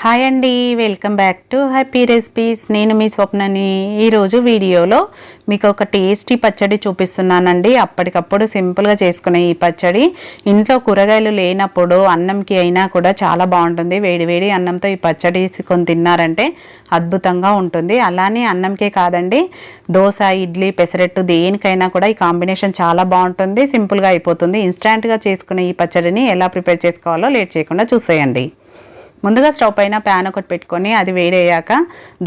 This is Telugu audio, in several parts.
హాయ్ అండి welcome back to happy recipes. నేను మీ స్వప్నని. ఈరోజు వీడియోలో మీకు ఒక టేస్టీ పచ్చడి చూపిస్తున్నానండి. అప్పటికప్పుడు సింపుల్గా చేసుకునే ఈ పచ్చడి. ఇంట్లో కూరగాయలు లేనప్పుడు అన్నంకి అయినా కూడా చాలా బాగుంటుంది. వేడివేడి అన్నంతో ఈ పచ్చడి కొని తిన్నారంటే అద్భుతంగా ఉంటుంది. అలానే అన్నంకే కాదండి దోశ ఇడ్లీ పెసరెట్టు దేనికైనా కూడా ఈ కాంబినేషన్ చాలా బాగుంటుంది. సింపుల్గా అయిపోతుంది. ఇన్స్టాంట్గా చేసుకునే ఈ పచ్చడిని ఎలా ప్రిపేర్ చేసుకోవాలో లేట్ చేయకుండా చూసేయండి. ముందుగా స్టవ్ పైన ప్యాన్ ఒకటి పెట్టుకొని అది వేడయ్యాక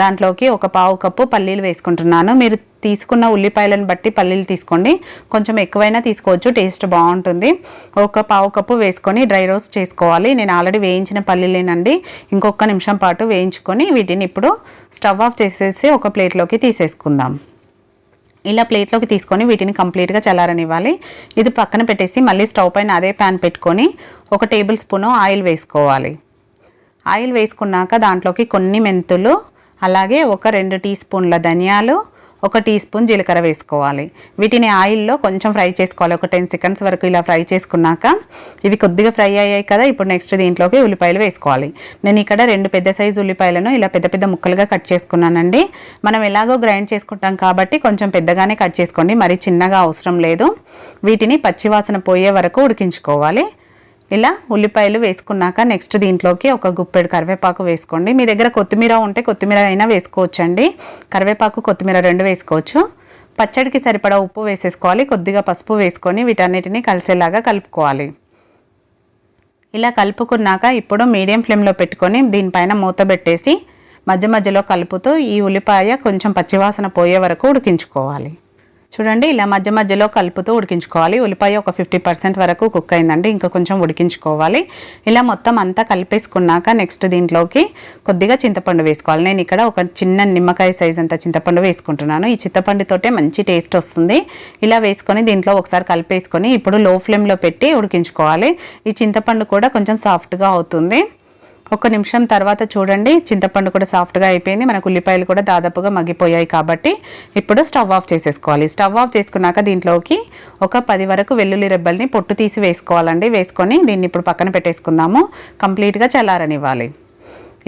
దాంట్లోకి ఒక పావు కప్పు పల్లీలు వేసుకుంటున్నాను. మీరు తీసుకున్న ఉల్లిపాయలను బట్టి పల్లీలు తీసుకోండి. కొంచెం ఎక్కువైనా తీసుకోవచ్చు టేస్ట్ బాగుంటుంది. ఒక పావు కప్పు వేసుకొని డ్రై రోస్ట్ చేసుకోవాలి. నేను ఆల్రెడీ వేయించిన పల్లీలేనండి. ఇంకొక నిమిషం పాటు వేయించుకొని వీటిని ఇప్పుడు స్టవ్ ఆఫ్ చేసేసి ఒక ప్లేట్లోకి తీసేసుకుందాం. ఇలా ప్లేట్లోకి తీసుకొని వీటిని కంప్లీట్గా చల్లారనివ్వాలి. ఇది పక్కన పెట్టేసి మళ్ళీ స్టవ్ పైన అదే ప్యాన్ పెట్టుకొని ఒక టేబుల్ స్పూను ఆయిల్ వేసుకోవాలి. ఆయిల్ వేసుకున్నాక దాంట్లోకి కొన్ని మెంతులు అలాగే ఒక రెండు టీ స్పూన్ల ధనియాలు ఒక టీ స్పూన్ జీలకర్ర వేసుకోవాలి. వీటిని ఆయిల్లో కొంచెం ఫ్రై చేసుకోవాలి. ఒక టెన్ సెకండ్స్ వరకు ఇలా ఫ్రై చేసుకున్నాక ఇవి కొద్దిగా ఫ్రై అయ్యాయి కదా ఇప్పుడు నెక్స్ట్ దీంట్లోకి ఉల్లిపాయలు వేసుకోవాలి. నేను ఇక్కడ రెండు పెద్ద సైజు ఉల్లిపాయలను ఇలా పెద్ద పెద్ద ముక్కలుగా కట్ చేసుకున్నానండి. మనం ఎలాగో గ్రైండ్ చేసుకుంటాం కాబట్టి కొంచెం పెద్దగానే కట్ చేసుకోండి. మరి చిన్నగా అవసరం లేదు. వీటిని పచ్చివాసన పోయే వరకు ఉడికించుకోవాలి. ఇలా ఉల్లిపాయలు వేసుకున్నాక నెక్స్ట్ దీంట్లోకి ఒక గుప్పెడు కరివేపాకు వేసుకోండి. మీ దగ్గర కొత్తిమీర ఉంటే కొత్తిమీర అయినా వేసుకోవచ్చండి. కరివేపాకు కొత్తిమీర రెండు వేసుకోవచ్చు. పచ్చడికి సరిపడా ఉప్పు వేసేసుకోవాలి. కొద్దిగా పసుపు వేసుకొని వీటన్నిటిని కలిసేలాగా కలుపుకోవాలి. ఇలా కలుపుకున్నాక ఇప్పుడు మీడియం ఫ్లేమ్లో పెట్టుకొని దీనిపైన మూత పెట్టేసి మధ్య మధ్యలో కలుపుతూ ఈ ఉల్లిపాయ కొంచెం పచ్చివాసన పోయే వరకు ఉడికించుకోవాలి. చూడండి ఇలా మధ్య మధ్యలో కలుపుతూ ఉడికించుకోవాలి. ఉల్లిపాయ ఒక ఫిఫ్టీ పర్సెంట్ వరకు కుక్ అయిందండి. ఇంకా కొంచెం ఉడికించుకోవాలి. ఇలా మొత్తం అంతా కలిపేసుకున్నాక నెక్స్ట్ దీంట్లోకి కొద్దిగా చింతపండు వేసుకోవాలి. నేను ఇక్కడ ఒక చిన్న నిమ్మకాయ సైజ్ అంత చింతపండు వేసుకుంటున్నాను. ఈ చింతపండుతోటే మంచి టేస్ట్ వస్తుంది. ఇలా వేసుకొని దీంట్లో ఒకసారి కలిపేసుకొని ఇప్పుడు లో ఫ్లేమ్లో పెట్టి ఉడికించుకోవాలి. ఈ చింతపండు కూడా కొంచెం సాఫ్ట్గా అవుతుంది. ఒక నిమిషం తర్వాత చూడండి. చింతపండు కూడా సాఫ్ట్గా అయిపోయింది. మనకు ఉల్లిపాయలు కూడా దాదాపుగా మగ్గిపోయాయి కాబట్టి ఇప్పుడు స్టవ్ ఆఫ్ చేసేసుకోవాలి. స్టవ్ ఆఫ్ చేసుకున్నాక దీంట్లోకి ఒక పది వరకు వెల్లుల్లి రెబ్బల్ని పొట్టు తీసి వేసుకోవాలండి. వేసుకొని దీన్ని ఇప్పుడు పక్కన పెట్టేసుకుందాము. కంప్లీట్గా చల్లారనివ్వాలి.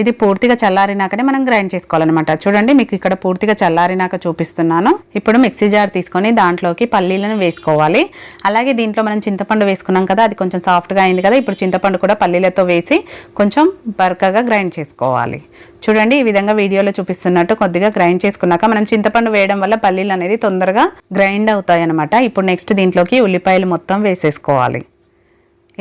ఇది పూర్తిగా చల్లారినాకనే మనం గ్రైండ్ చేసుకోవాలన్నమాట. చూడండి మీకు ఇక్కడ పూర్తిగా చల్లారినాక చూపిస్తున్నాను. ఇప్పుడు మిక్సీ జార్ తీసుకొని దాంట్లోకి పల్లీలను వేసుకోవాలి. అలాగే దీంట్లో మనం చింతపండు వేసుకున్నాం కదా అది కొంచెం సాఫ్ట్గా అయింది కదా ఇప్పుడు చింతపండు కూడా పల్లీలతో వేసి కొంచెం బరకగా గ్రైండ్ చేసుకోవాలి. చూడండి ఈ విధంగా వీడియోలో చూపిస్తున్నట్టు కొద్దిగా గ్రైండ్ చేసుకున్నాక మనం చింతపండు వేయడం వల్ల పల్లీలు అనేది తొందరగా గ్రైండ్ అవుతాయి అనమాట ఇప్పుడు నెక్స్ట్ దీంట్లోకి ఉల్లిపాయలు మొత్తం వేసేసుకోవాలి.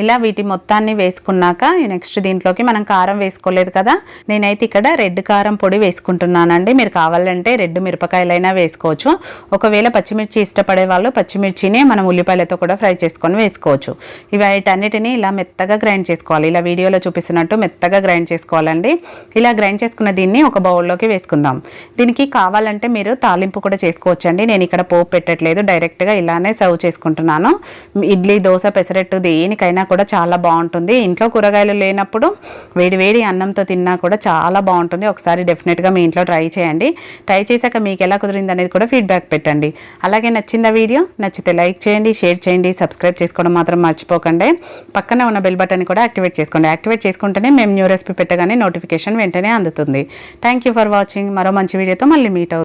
ఇలా వీటి మొత్తాన్ని వేసుకున్నాక నెక్స్ట్ దీంట్లోకి మనం కారం వేసుకోలేదు కదా. నేనైతే ఇక్కడ రెడ్ కారం పొడి వేసుకుంటున్నానండి. మీరు కావాలంటే రెడ్ మిరపకాయలైనా వేసుకోవచ్చు. ఒకవేళ పచ్చిమిర్చి ఇష్టపడే వాళ్ళు పచ్చిమిర్చిని మనం ఉల్లిపాయలతో కూడా ఫ్రై చేసుకొని వేసుకోవచ్చు. ఇవి వీటన్నిటిని ఇలా మెత్తగా గ్రైండ్ చేసుకోవాలి. ఇలా వీడియోలో చూపిస్తున్నట్టు మెత్తగా గ్రైండ్ చేసుకోవాలండి. ఇలా గ్రైండ్ చేసుకున్న దీన్ని ఒక బౌల్లోకి వేసుకుందాం. దీనికి కావాలంటే మీరు తాలింపు కూడా చేసుకోవచ్చండి. నేను ఇక్కడ పోపు పెట్టట్లేదు. డైరెక్ట్గా ఇలానే సర్వ్ చేసుకుంటున్నాను. ఇడ్లీ దోశ పెసరెట్టు దేనికైనా తిన్నా కూడా చాలా బాగుంటుంది. ఇంట్లో కూరగాయలు లేనప్పుడు వేడి వేడి అన్నంతో తిన్నా కూడా చాలా బాగుంటుంది. ఒకసారి డెఫినెట్గా మీ ఇంట్లో ట్రై చేయండి. ట్రై చేశాక మీకు ఎలా కుదిరింది అనేది కూడా ఫీడ్బ్యాక్ పెట్టండి. అలాగే నచ్చిందా వీడియో నచ్చితే లైక్ చేయండి షేర్ చేయండి సబ్స్క్రైబ్ చేసుకోవడం మాత్రం మర్చిపోకండి. పక్కనే ఉన్న బెల్ బటన్ కూడా యాక్టివేట్ చేసుకోండి. యాక్టివేట్ చేసుకుంటేనే మేము న్యూ రెసిపీ పెట్టగానే నోటిఫికేషన్ వెంటనే అందుతుంది. థ్యాంక్ ఫర్ వాచింగ్ మరో మంచి వీడియోతో మళ్ళీ మీట్ అవుతుంది